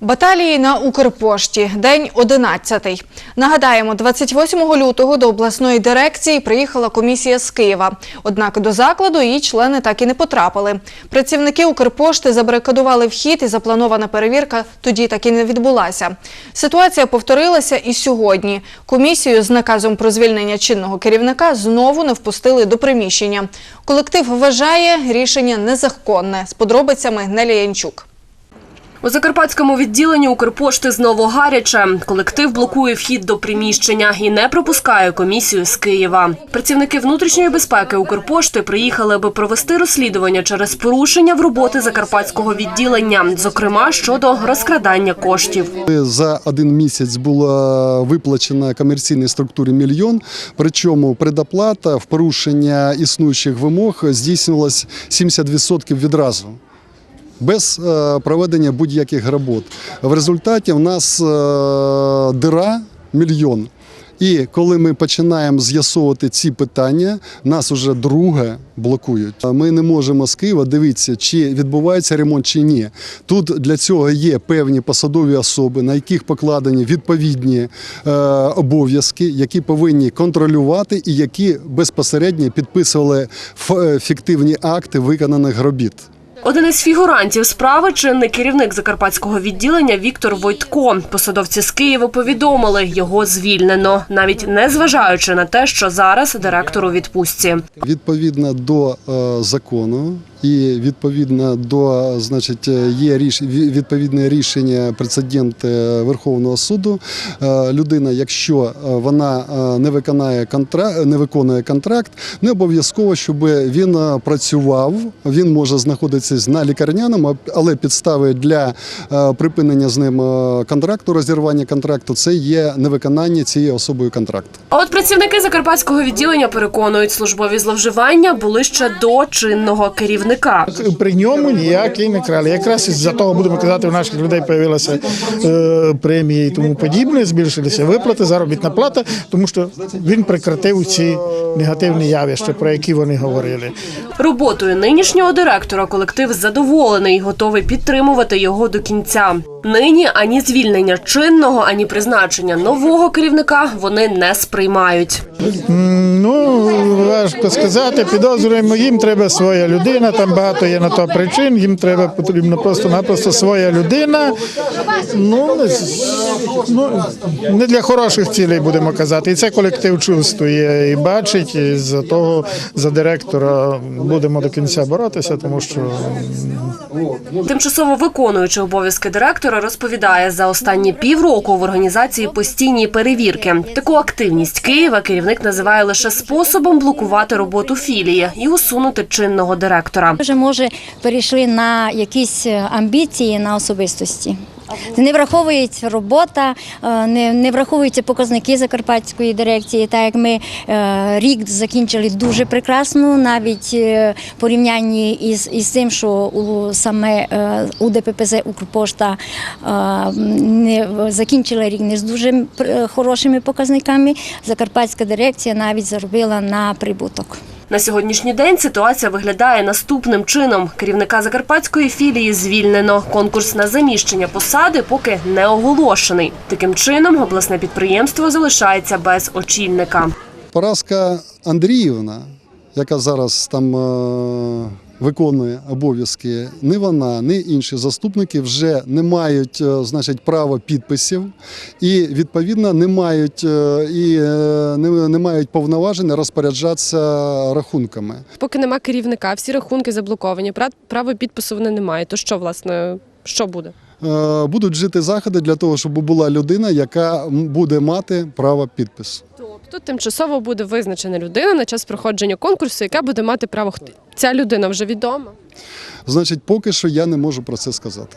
Баталії на Укрпошті. День 11. Нагадаємо, 28 лютого до обласної дирекції приїхала комісія з Києва. Однак до закладу її члени так і не потрапили. Працівники Укрпошти забарикадували вхід і запланована перевірка тоді так і не відбулася. Ситуація повторилася і сьогодні. Комісію з наказом про звільнення чинного керівника знову не впустили до приміщення. Колектив вважає рішення незаконне. З подробицями Нелі Янчук. У закарпатському відділенні Укрпошти знову гаряче. Колектив блокує вхід до приміщення і не пропускає комісію з Києва. Працівники внутрішньої безпеки Укрпошти приїхали, аби провести розслідування через порушення в роботи закарпатського відділення, зокрема щодо розкрадання коштів. За один місяць була виплачена комерційній структурі мільйон. Причому предоплата в порушення існуючих вимог здійснювалась 70% відразу. Без е, проведення будь-яких робот. В результаті в нас е, дира мільйон. І коли ми починаємо з'ясовувати ці питання, нас уже друге блокують. Ми не можемо з Києва дивитися, чи відбувається ремонт чи ні. Тут для цього є певні посадові особи, на яких покладені відповідні е, обов'язки, які повинні контролювати і які безпосередньо підписували е, фіктивні акти виконаних робіт. Один із фігурантів справи чинний керівник закарпатського відділення Віктор Войтко. Посадовці з Києва повідомили, його звільнено, навіть не зважаючи на те, що зараз директор у відпустці. Відповідно до е, закону і відповідно до значить, є ріш, відповідне рішення прецедент е, Верховного суду. е, Людина, якщо е, вона не виконає контракт, не виконує контракт, не обов'язково, щоб він працював. Він може знаходитися на лікарняному, але підстави для припинення з ним контракту, розірвання контракту, це є невиконання цією особою контракту. А от працівники закарпатського відділення переконують, службові зловживання були ще до чинного керівника. При ньому ніякий не крали. Якраз із-за того будемо казати, у наших людей з'явилися е, премії і тому подібне, збільшилися виплати, заробітна плата, тому що він прекратив ці негативні явища, про які вони говорили. Роботою нинішнього директора колектив задоволений готовий підтримувати його до кінця. Нині ані звільнення чинного, ані призначення нового керівника вони не сприймають. Ну важко сказати. Підозрюємо, їм треба своя людина. Там багато є на то причин. Їм треба потрібно просто-напросто своя людина. Ну ну не для хороших цілей будемо казати. І це колектив чувствує і бачить. І за того за директора будемо до кінця боротися, тому що Тимчасово виконуючий обов'язки директора розповідає, за останні півроку в організації постійні перевірки. Таку активність Києва керівник називає лише способом блокувати роботу філії і усунути чинного директора. Вже може перейшли на якісь амбіції на особистості. Не враховується робота, е, не, не враховуються показники закарпатської дирекції. Так як ми е, рік закінчили дуже прекрасно, навіть е, в порівнянні із, із тим, що у саме у ДППЗ Укрпошта не закінчила рік не з дуже хорошими показниками. Закарпатська дирекція навіть заробила на прибуток. На сьогоднішній день ситуація виглядає наступним чином: керівника закарпатської філії звільнено. Конкурс на заміщення посади поки не оголошений. Таким чином, обласне підприємство залишається без очільника. Поразка Андріївна, яка зараз там е, виконує обов'язки, ні вона, ні інші заступники вже не мають е, значить, права підписів і відповідно не мають е, і е, не, не мають повноважень розпоряджатися рахунками. Поки нема керівника, всі рахунки заблоковані. пра- Право підпису вони не мають. То що власне що буде? Будуть жити заходи для того, щоб була людина, яка буде мати право підпису. Тобто тимчасово буде визначена людина на час проходження конкурсу, яка буде мати право. Ця людина вже відома. Значить, поки що я не можу про це сказати.